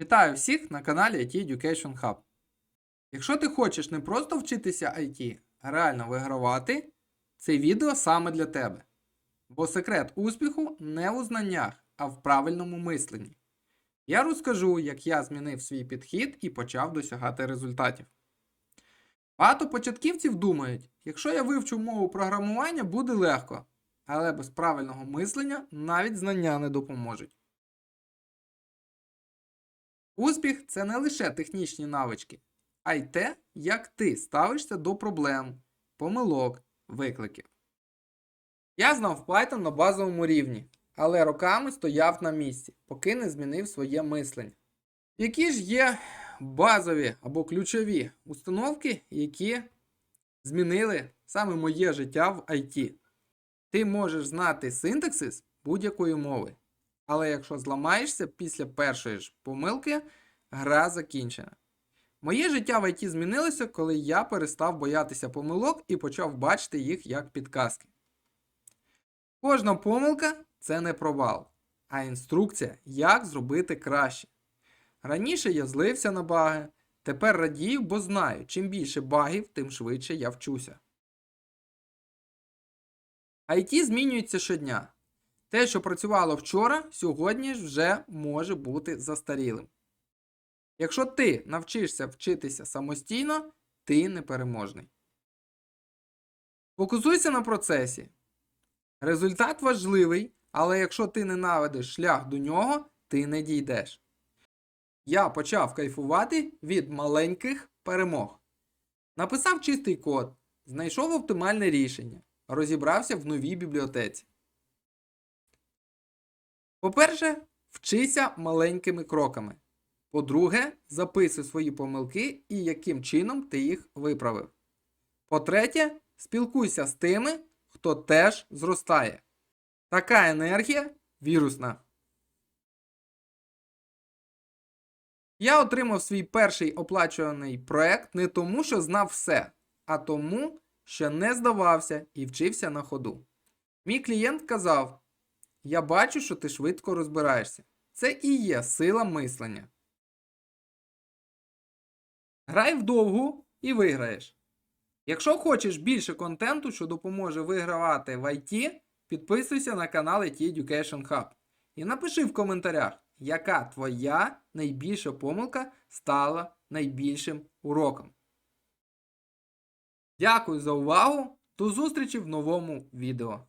Вітаю всіх на каналі IT Education Hub. Якщо ти хочеш не просто вчитися IT, а реально вигравати, це відео саме для тебе. Бо секрет успіху не у знаннях, а в правильному мисленні. Я розкажу, як я змінив свій підхід і почав досягати результатів. Багато початківців думають, якщо я вивчу мову програмування, буде легко, але без правильного мислення навіть знання не допоможуть. Успіх це не лише технічні навички, а й те, як ти ставишся до проблем, помилок, викликів. Я знав Python на базовому рівні, але роками стояв на місці, поки не змінив своє мислення. Які ж є базові або ключові установки, які змінили саме моє життя в IT? Ти можеш знати синтаксис будь-якої мови. Але якщо зламаєшся після першої ж помилки, гра закінчена. Моє життя в ІТ змінилося, коли я перестав боятися помилок і почав бачити їх як підказки. Кожна помилка це не провал, а інструкція, як зробити краще. Раніше я злився на баги, тепер радію, бо знаю, чим більше багів, тим швидше я вчуся. IT змінюється щодня. Те, що працювало вчора, сьогодні ж вже може бути застарілим. Якщо ти навчишся вчитися самостійно, ти непереможний. Фокусуйся на процесі. Результат важливий, але якщо ти ненавидиш шлях до нього, ти не дійдеш. Я почав кайфувати від маленьких перемог. Написав чистий код, знайшов оптимальне рішення, розібрався в новій бібліотеці. По-перше, вчися маленькими кроками. По-друге, записуй свої помилки і яким чином ти їх виправив. По-третє, спілкуйся з тими, хто теж зростає. Така енергія вірусна. Я отримав свій перший оплачуваний проект не тому, що знав все, а тому, що не здавався і вчився на ходу. Мій клієнт казав: Я бачу, що ти швидко розбираєшся. Це і є сила мислення. Грай вдовгу і виграєш. Якщо хочеш більше контенту, що допоможе вигравати в IT, підписуйся на канал IT Education Hub. І напиши в коментарях, яка твоя найбільша помилка стала найбільшим уроком. Дякую за увагу! До зустрічі в новому відео.